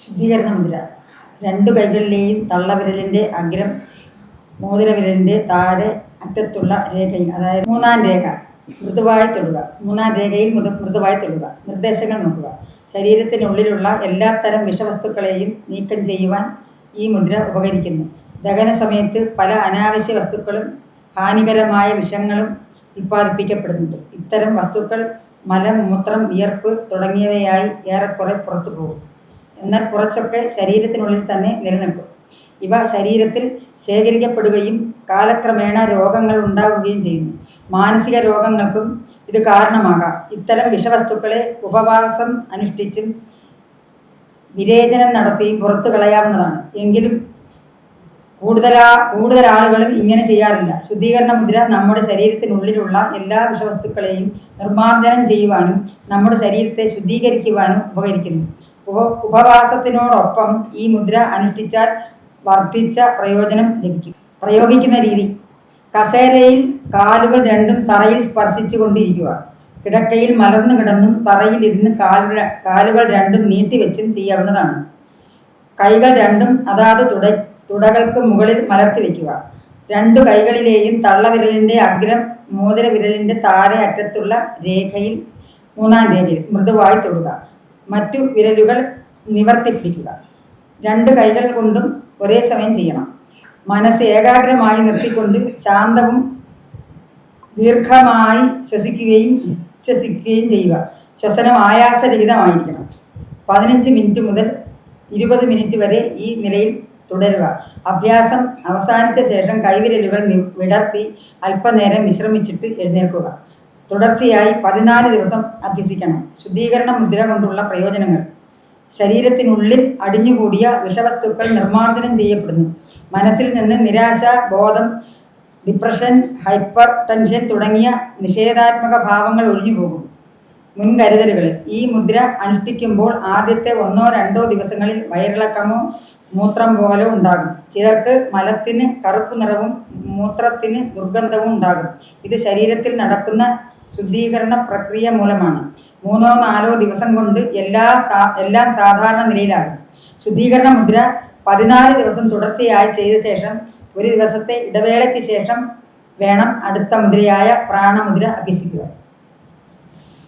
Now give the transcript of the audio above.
ശുദ്ധീകരണ മുദ്ര രണ്ടു കൈകളിലെയും തള്ളവിരലിന്റെ അഗ്രം മോതിരവിരലിന്റെ താഴെ അറ്റത്തുള്ള രേഖയിൽ അതായത് മൂന്നാം രേഖ മൃദുവായി തൊടുക. മൂന്നാം രേഖയിൽ മുത മൃദുവായി തൊടുക. നിർദ്ദേശങ്ങൾ നോക്കുക. ശരീരത്തിനുള്ളിലുള്ള എല്ലാത്തരം വിഷവസ്തുക്കളെയും നീക്കം ചെയ്യുവാൻ ഈ മുദ്ര ഉപകരിക്കുന്നു. ദഹന സമയത്ത് പല അനാവശ്യ വസ്തുക്കളും ഹാനികരമായ വിഷങ്ങളും ഉൽപ്പാദിപ്പിക്കപ്പെടുന്നുണ്ട്. ഇത്തരം വസ്തുക്കൾ മലം മൂത്രം വിയർപ്പ് തുടങ്ങിയവയായി ഏറെക്കുറെ പുറത്തു പോകും എന്നാൽ കുറച്ചൊക്കെ ശരീരത്തിനുള്ളിൽ തന്നെ നിലനിൽക്കും. ഇവ ശരീരത്തിൽ ശേഖരിക്കപ്പെടുകയും കാലക്രമേണ രോഗങ്ങൾ ഉണ്ടാവുകയും ചെയ്യുന്നു. മാനസിക രോഗങ്ങൾക്കും ഇത് കാരണമാകാം. ഇത്തരം വിഷവസ്തുക്കളെ ഉപവാസം അനുഷ്ഠിച്ചും വിരേചനം നടത്തിയും പുറത്തു കളയാവുന്നതാണ്. എങ്കിലും കൂടുതലാ കൂടുതൽ ആളുകളും ഇങ്ങനെ ചെയ്യാറില്ല. ശുദ്ധീകരണ മുദ്ര നമ്മുടെ ശരീരത്തിനുള്ളിലുള്ള എല്ലാ വിഷവസ്തുക്കളെയും നിർമ്മാർജനം ചെയ്യുവാനും നമ്മുടെ ശരീരത്തെ ശുദ്ധീകരിക്കുവാനും ഉപകരിക്കുന്നു. ഉപ ഉപവാസത്തിനോടൊപ്പം ഈ മുദ്ര അനുഷ്ഠിച്ചാൽ വർദ്ധിച്ച പ്രയോജനം ലഭിക്കും. പ്രയോഗിക്കുന്ന രീതി. കസേരയിൽ കാലുകൾ രണ്ടും തറയിൽ സ്പർശിച്ചു കൊണ്ടിരിക്കുക കിടക്കയിൽ മലർന്നു കിടന്നും തറയിലിരുന്ന് കാലുകൾ കാലുകൾ രണ്ടും നീട്ടിവെച്ചും ചെയ്യാവുന്നതാണ്. കൈകൾ രണ്ടും അതാത് തുട തുടകൾക്ക് മുകളിൽ മലർത്തി വയ്ക്കുക രണ്ടു കൈകളിലെയും തള്ളവിരലിന്റെ അഗ്രം മോതിര വിരലിന്റെ താഴെ അറ്റത്തുള്ള രേഖയിൽ മൂന്നാം രേഖയിൽ മൃദുവായി തൊടുക. മറ്റു വിരലുകൾ നിവർത്തിപ്പിക്കുക. രണ്ട് കൈകൾ കൊണ്ടും ഒരേ സമയം ചെയ്യണം. മനസ്സ് ഏകാഗ്രമായി നിർത്തിക്കൊണ്ട് ശാന്തവും ദീർഘമായി ശ്വസിക്കുകയും ഉച്ഛസിക്കുകയും ചെയ്യുക. ശ്വസനം ആയാസരഹിതമായിരിക്കണം. പതിനഞ്ച് മിനിറ്റ് മുതൽ ഇരുപത് മിനിറ്റ് വരെ ഈ നിലയിൽ തുടരുക. അഭ്യാസം അവസാനിച്ച ശേഷം കൈവിരലുകൾ വിടർത്തി അല്പനേരം വിശ്രമിച്ചിട്ട് എഴുന്നേൽക്കുക. തുടർച്ചയായി പതിനാല് ദിവസം അഭ്യസിക്കണം. ശുദ്ധീകരണ മുദ്ര കൊണ്ടുള്ള പ്രയോജനങ്ങൾ. ശരീരത്തിനുള്ളിൽ അടിഞ്ഞുകൂടിയ വിഷവസ്തുക്കൾ നിർമ്മാർജനം ചെയ്യപ്പെടുന്നു. മനസ്സിൽ നിന്ന് നിരാശ ബോധം ഡിപ്രഷൻ ഹൈപ്പർ ടെൻഷൻ തുടങ്ങിയ നിഷേധാത്മക ഭാവങ്ങൾ ഒഴിഞ്ഞുപോകും മുൻകരുതലുകൾ. ഈ മുദ്ര അനുഷ്ഠിക്കുമ്പോൾ ആദ്യത്തെ ഒന്നോ രണ്ടോ ദിവസങ്ങളിൽ വയറിളക്കമോ മൂത്രം പോലോ ഉണ്ടാകും. ചിലർക്ക് മലത്തിന് കറുപ്പ് നിറവും മൂത്രത്തിന് ദുർഗന്ധവും ഉണ്ടാകും. ഇത് ശരീരത്തിൽ നടക്കുന്ന ശുദ്ധീകരണ പ്രക്രിയ മൂലമാണ്. മൂന്നോ നാലോ ദിവസം കൊണ്ട് എല്ലാ സാ എല്ലാം സാധാരണ നിലയിലാകും. ശുദ്ധീകരണ മുദ്ര പതിനാല് ദിവസം തുടർച്ചയായി ചെയ്ത ശേഷം ഒരു ദിവസത്തെ ഇടവേളയ്ക്ക് ശേഷം വേണം അടുത്ത മുദ്രയായ പ്രാണമുദ്ര അഭ്യസിക്കുക